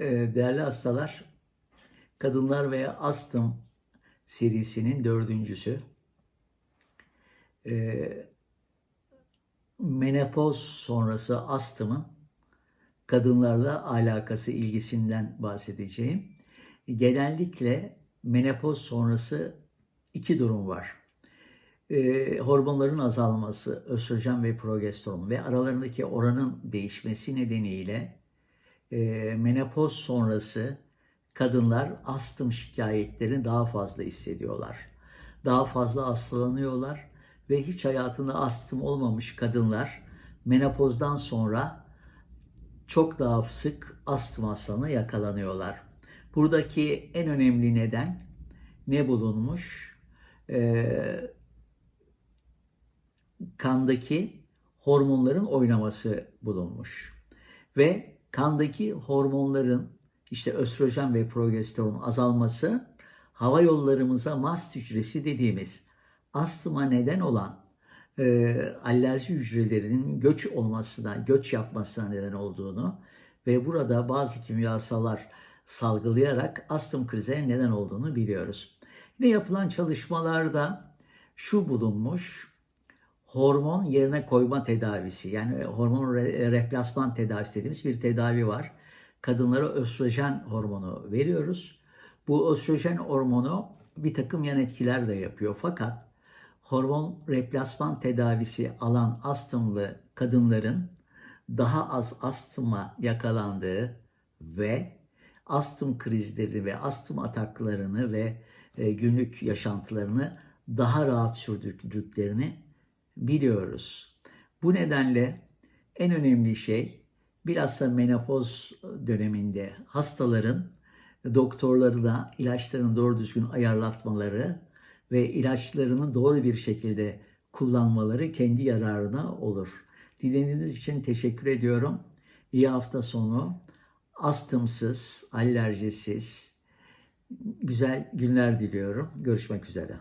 Ee, Değerli hastalar, Kadınlar veya Astım serisinin dördüncüsü. Ee, Menopoz sonrası astımın kadınlarla alakası, ilgisinden bahsedeceğim. Genellikle menopoz sonrası iki durum var. Ee, hormonların azalması, östrojen ve progesteron ve aralarındaki oranın değişmesi nedeniyle e, menopoz sonrası kadınlar astım şikayetlerini daha fazla hissediyorlar. Daha fazla hastalanıyorlar ve hiç hayatında astım olmamış kadınlar menopozdan sonra çok daha sık astım hastalığına yakalanıyorlar. Buradaki en önemli neden ne bulunmuş? Ee, kandaki hormonların oynaması bulunmuş. Ve kandaki hormonların işte östrojen ve progesteron azalması hava yollarımıza mast hücresi dediğimiz astıma neden olan e, alerji hücrelerinin göç olmasına, göç yapmasına neden olduğunu ve burada bazı kimyasallar salgılayarak astım krizine neden olduğunu biliyoruz. Yine yapılan çalışmalarda şu bulunmuş, hormon yerine koyma tedavisi yani hormon re- replasman tedavisi dediğimiz bir tedavi var. Kadınlara östrojen hormonu veriyoruz. Bu östrojen hormonu bir takım yan etkiler de yapıyor fakat hormon replasman tedavisi alan astımlı kadınların daha az astıma yakalandığı ve astım krizleri ve astım ataklarını ve e, günlük yaşantılarını daha rahat sürdürdüklerini biliyoruz. Bu nedenle en önemli şey bilhassa menopoz döneminde hastaların doktorlarına ilaçlarını doğru düzgün ayarlatmaları ve ilaçlarını doğru bir şekilde kullanmaları kendi yararına olur. Dinlediğiniz için teşekkür ediyorum. İyi hafta sonu. Astımsız, alerjisiz, güzel günler diliyorum. Görüşmek üzere.